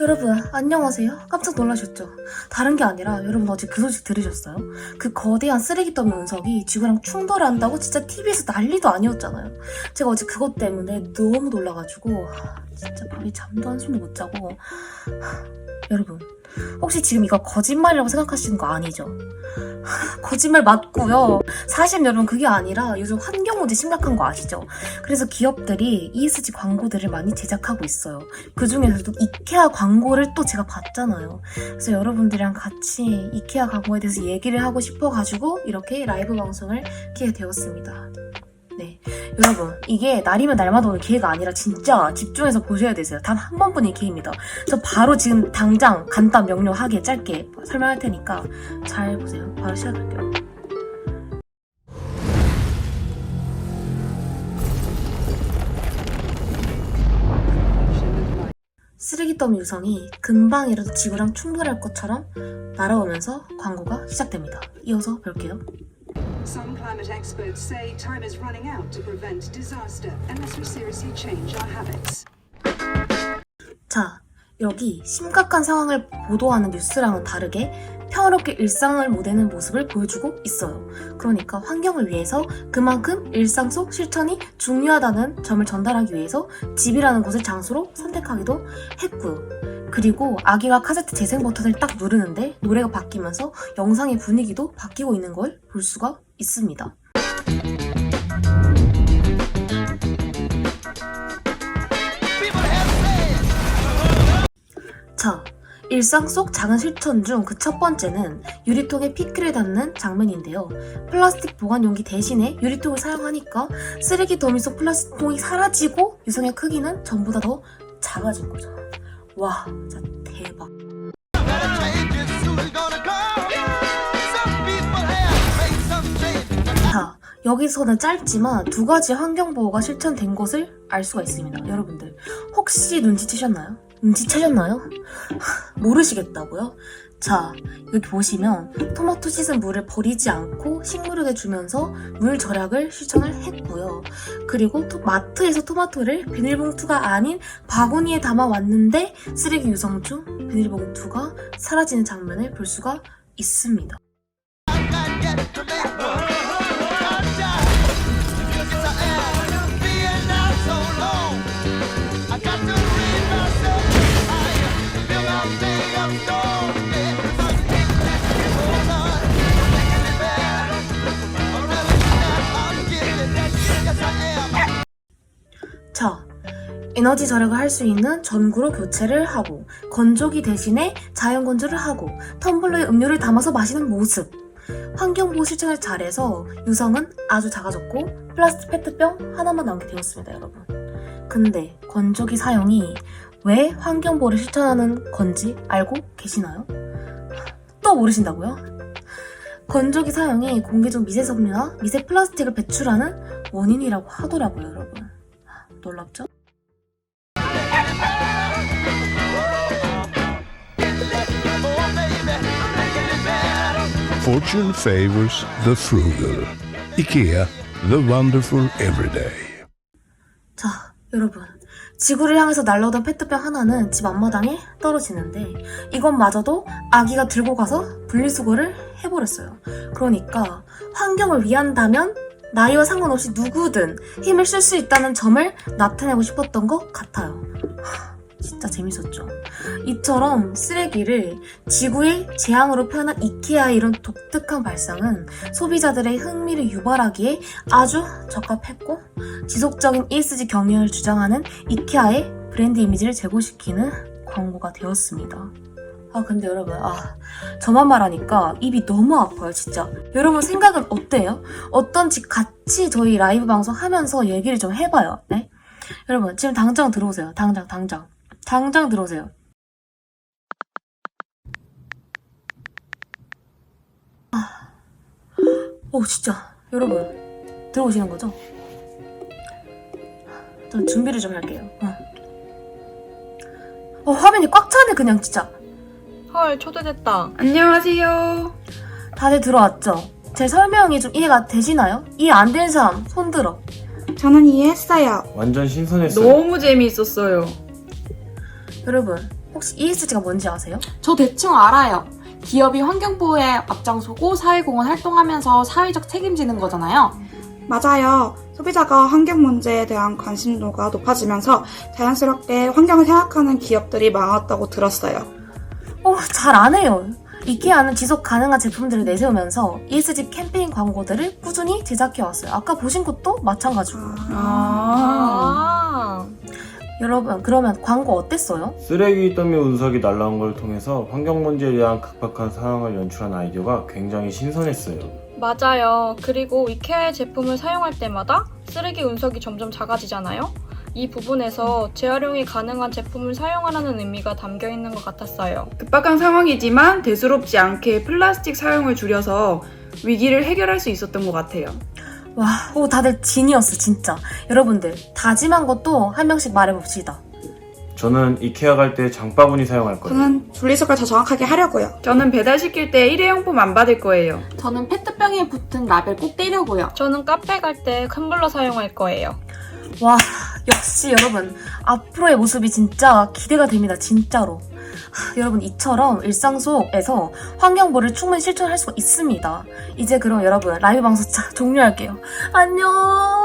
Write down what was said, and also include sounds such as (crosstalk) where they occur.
여러분 안녕하세요 깜짝 놀라셨죠? 다른 게 아니라 여러분 어제 그 소식 들으셨어요? 그 거대한 쓰레기 더미 운석이 지구랑 충돌한다고 진짜 TV에서 난리도 아니었잖아요 제가 어제 그것 때문에 너무 놀라가지고 하, 진짜 밤에 잠도 한숨도 못 자고 하, 여러분 혹시 지금 이거 거짓말이라고 생각하시는 거 아니죠? 하, (laughs) 거짓말 맞고요 사실 여러분 그게 아니라 요즘 환경 문제 심각한 거 아시죠? 그래서 기업들이 ESG 광고들을 많이 제작하고 있어요 그 중에서도 이케아 광고를 또 제가 봤잖아요. 그래서 여러분들이랑 같이 이케아 광고에 대해서 얘기를 하고 싶어가지고 이렇게 라이브 방송을 키게 되었습니다. 네. 여러분, 이게 날이면 날마다 오는 기회가 아니라 진짜 집중해서 보셔야 되세요. 단 한 번뿐인 기회입니다. 그래서 바로 지금 당장 간단 명료하게 짧게 설명할 테니까 잘 보세요. 바로 시작할게요. 쓰레기 더미 유성이 금방이라도 지구랑 충돌할 것처럼 날아오면서 광고가 시작됩니다. 이어서 볼게요. Some climate experts say time is running out to prevent disaster unless we seriously change our habits. 자, 여기 심각한 상황을 보도하는 뉴스랑은 다르게 평화롭게 일상을 보내는 모습을 보여주고 있어요. 그러니까 환경을 위해서 그만큼 일상 속 실천이 중요하다는 점을 전달하기 위해서 집이라는 곳을 장소로 선택하기도 했고요. 그리고 아기가 카세트 재생 버튼을 딱 누르는데 노래가 바뀌면서 영상의 분위기도 바뀌고 있는 걸 볼 수가 있습니다. 자, 일상 속 작은 실천 중 그 첫 번째는 유리통에 피크를 담는 장면인데요. 플라스틱 보관 용기 대신에 유리통을 사용하니까 쓰레기 더미 속 플라스틱 통이 사라지고 유성의 크기는 전보다 더 작아진 거죠. 와, 여기서는 짧지만 두 가지 환경보호가 실천된 것을 알 수가 있습니다. 여러분들, 혹시 눈치채셨나요? 눈치채셨나요? 하, (laughs) 모르시겠다고요? 자, 여기 보시면 토마토 씻은 물을 버리지 않고 식물에게 주면서 물 절약을 실천을 했고요. 그리고 토- 마트에서 토마토를 비닐봉투가 아닌 바구니에 담아 왔는데 쓰레기 유성 중 비닐봉투가 사라지는 장면을 볼 수가 있습니다. 에너지 절약을 할 수 있는 전구로 교체를 하고 건조기 대신에 자연 건조를 하고 텀블러에 음료를 담아서 마시는 모습. 환경보호 실천을 잘해서 유성은 아주 작아졌고 플라스틱 페트병 하나만 남게 되었습니다, 여러분. 근데 건조기 사용이 왜 환경보호를 실천하는 건지 알고 계시나요? 또 모르신다고요? 건조기 사용이 공기 중 미세 섬유나 미세 플라스틱을 배출하는 원인이라고 하더라고요, 여러분. 놀랍죠? Fortune favors the frugal. IKEA, the wonderful everyday. 자, 여러분. 지구를 향해서 날라오던 페트병 하나는 집 앞마당에 떨어지는데 이것마저도 아기가 들고 가서 분리수거를 해버렸어요. 그러니까 환경을 위한다면 나이와 상관없이 누구든 힘을 쓸 수 있다는 점을 나타내고 싶었던 것 같아요. 하, 진짜 재밌었죠. 이처럼 쓰레기를 지구의 재앙으로 표현한 이케아의 이런 독특한 발상은 소비자들의 흥미를 유발하기에 아주 적합했고 지속적인 ESG 경영을 주장하는 이케아의 브랜드 이미지를 제고시키는 광고가 되었습니다. 아 근데 여러분 아 저만 말하니까 입이 너무 아파요 진짜 여러분 생각은 어때요? 어떤지 같이 저희 라이브 방송 하면서 얘기를 좀 해봐요 네? 여러분 지금 당장 들어오세요 당장 당장 당장 들어오세요 아, 오 진짜 여러분 들어오시는 거죠? 좀 준비를 좀 할게요. 어. 어, 화면이 꽉 차네, 그냥 진짜. 헐 초대됐다. 안녕하세요. 다들 들어왔죠? 제 설명이 좀 이해가 되시나요? 이해 안 되는 사람 손 들어. 저는 이해했어요. 완전 신선했어요. 너무 재미있었어요. 여러분, 혹시 ESG가 뭔지 아세요? 저 대충 알아요. 기업이 환경보호에 앞장서고 사회공헌 활동하면서 사회적 책임지는 거잖아요. 맞아요. 소비자가 환경 문제에 대한 관심도가 높아지면서 자연스럽게 환경을 생각하는 기업들이 많았다고 들었어요. 어, 잘안 해요. 이케아는 지속 가능한 제품들을 내세우면서 ESG 캠페인 광고들을 꾸준히 제작해왔어요. 아까 보신 것도 마찬가지고. 아. 여러분, 그러면 광고 어땠어요? 쓰레기 더미 운석이 날라온 걸 통해서 환경 문제에 대한 각박한 상황을 연출한 아이디어가 굉장히 신선했어요. 맞아요. 그리고 이케아의 제품을 사용할 때마다 쓰레기 운석이 점점 작아지잖아요. 이 부분에서 재활용이 가능한 제품을 사용하라는 의미가 담겨 있는 것 같았어요. 급박한 상황이지만 대수롭지 않게 플라스틱 사용을 줄여서 위기를 해결할 수 있었던 것 같아요. 와, 오, 다들 지니어스, 진짜. 여러분들, 다짐한 것도 한 명씩 말해봅시다. 저는 이케아 갈 때 장바구니 사용할 거예요. 저는 분리수거를 더 정확하게 하려고요. 저는 배달시킬 때 일회용품 안 받을 거예요. 저는 페트병에 붙은 라벨 꼭 떼려고요. 저는 카페 갈 때 텀블러 사용할 거예요. 와, 역시 여러분, 앞으로의 모습이 진짜 기대가 됩니다, 진짜로. 하, 여러분, 이처럼 일상 속에서 환경보를 충분히 실천할 수가 있습니다. 이제 그럼 여러분, 라이브 방송 자, 종료할게요. 안녕!